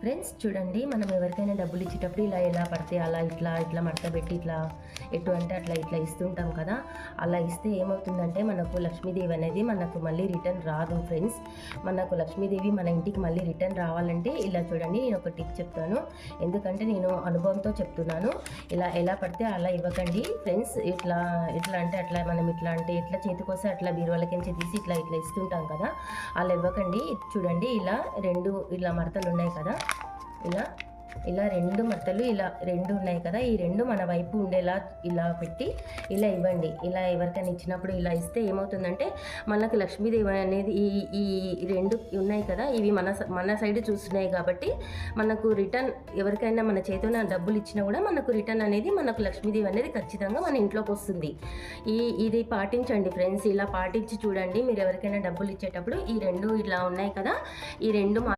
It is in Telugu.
ఫ్రెండ్స్ చూడండి మనం ఎవరికైనా డబ్బులు ఇచ్చేటప్పుడు ఇలా ఎలా పడితే అలా ఇట్లా ఇట్లా మడత పెట్టి ఇట్లా ఎటు అంటే అట్లా ఇట్లా ఇస్తుంటాం కదా. అలా ఇస్తే ఏమవుతుందంటే మనకు లక్ష్మీదేవి అనేది మనకు మళ్ళీ రిటర్న్ రాదు ఫ్రెండ్స్ మనకు లక్ష్మీదేవి మన ఇంటికి మళ్ళీ రిటర్న్ రావాలంటే ఇలా చూడండి నేను ఒక టిప్ చెప్తాను. ఎందుకంటే నేను అనుభవంతో చెప్తున్నాను. ఇలా ఎలా పడితే అలా ఇవ్వకండి ఫ్రెండ్స్ ఇట్లా ఇట్లా అంటే అట్లా మనం ఇట్లా అంటే ఎట్లా చేతికోసం అట్లా బీరువాళ్ళకించి తీసి ఇట్లా ఇట్లా ఇస్తుంటాం కదా. అలా ఇవ్వకండి. చూడండి ఇలా రెండు ఇలా మడతలు ఉన్నాయి కదా. ఇలా ఇలా రెండు మట్టలు ఇలా రెండు ఉన్నాయి కదా ఈ రెండు మన వైపు ఉండేలా ఇలా పెట్టి ఇలా ఇవ్వండి. ఇలా ఎవరికైనా ఇచ్చినప్పుడు ఇలా ఇస్తే ఏమవుతుందంటే మనకు లక్ష్మీదేవి అనేది ఈ ఈ రెండు ఉన్నాయి కదా ఇవి మన మన సైడ్ చూస్తున్నాయి కాబట్టి మనకు రిటర్న్ ఎవరికైనా మన చేతిలో డబ్బులు ఇచ్చినా కూడా మనకు రిటర్న్ అనేది మనకు లక్ష్మీదేవి అనేది ఖచ్చితంగా మన ఇంట్లోకి వస్తుంది. ఈ ఇది పాటించండి ఫ్రెండ్స్ ఇలా పాటించి చూడండి. మీరు ఎవరికైనా డబ్బులు ఇచ్చేటప్పుడు ఈ రెండు ఇలా ఉన్నాయి కదా ఈ రెండు